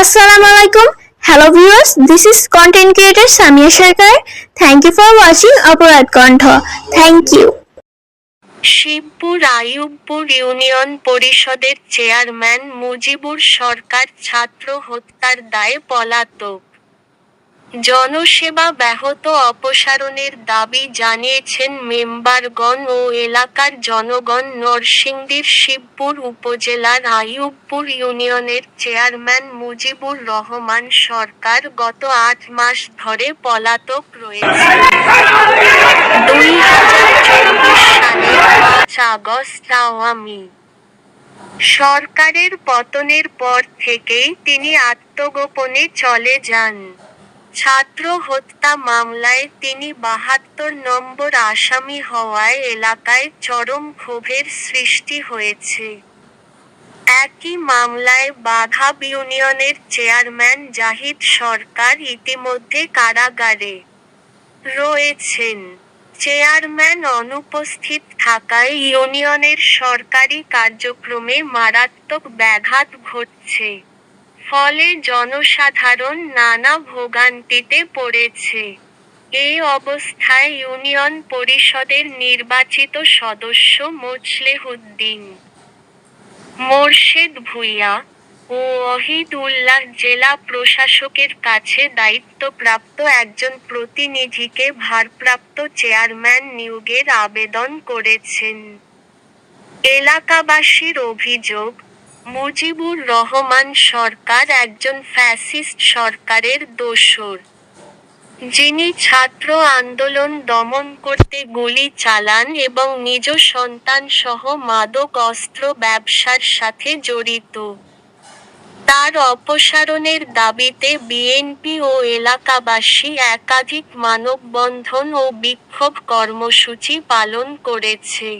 alaikum. Hello viewers, this is content creator Samia Sharkar. Thank you for watching Aparat Kantha. Thank you. Shibpur Ayubpur union পরিষদের chairman Mujibur Sarkar ছাত্র হত্যার দায়ে পলাতক জনসেবা ব্যাহত অপসারণের দাবি জানিয়েছেন মেম্বারগণ ও এলাকার জনগণ নরসিংদীর শিবপুর উপজেলার আইয়ুবপুর ইউনিয়নের চেয়ারম্যান মুজিবুর রহমান সরকার গত আট মাস ধরে পলাতক রয়েছে। দুই হাজার চব্বিশ সালের আগস্ট আওয়ামী। সরকারের পতনের পর থেকেই তিনি আত্মগোপনে চলে যান। ছাত্র হত্যা মামলায় তিনি বাহাত্তর নম্বর আসামি হওয়ায় এলাকায় চরম ক্ষোভের সৃষ্টি হয়েছে। একই মামলায় বাঘাব ইউনিয়নের চেয়ারম্যান জাহিদ সরকার ইতিমধ্যে কারাগারে রয়েছেন। চেয়ারম্যান অনুপস্থিত থাকায় ইউনিয়নের সরকারি কার্যক্রমে মারাত্মক ব্যাঘাত ঘটছে। ফলে জনসাধারণ নানা ভোগান্তিতে পড়েছে। এই অবস্থায় ইউনিয়ন পরিষদের নির্বাচিত সদস্য মোছলেহুদ্দিন, মোর্শেদ ভুইয়া ও অহিদুল্লাহ জেলা প্রশাসকের কাছে দায়িত্বপ্রাপ্ত একজন প্রতিনিধিকে ভারপ্রাপ্ত চেয়ারম্যান নিয়োগের আবেদন করেছেন। এলাকাবাসীর অভিযোগ মুজিবুর রহমান সরকার একজন ফ্যাসিস্ট সরকারের দোসর। যিনি ছাত্র আন্দোলন দমন করতে গুলি চালান এবং নিজ সন্তান সহ মাদক, অস্ত্র, ব্যবসার সাথে জড়িত। তার অপসারণের দাবিতে বিএনপি ও এলাকাবাসী একাধিক মানববন্ধন ও বিক্ষোভ কর্মসূচি পালন করেছে।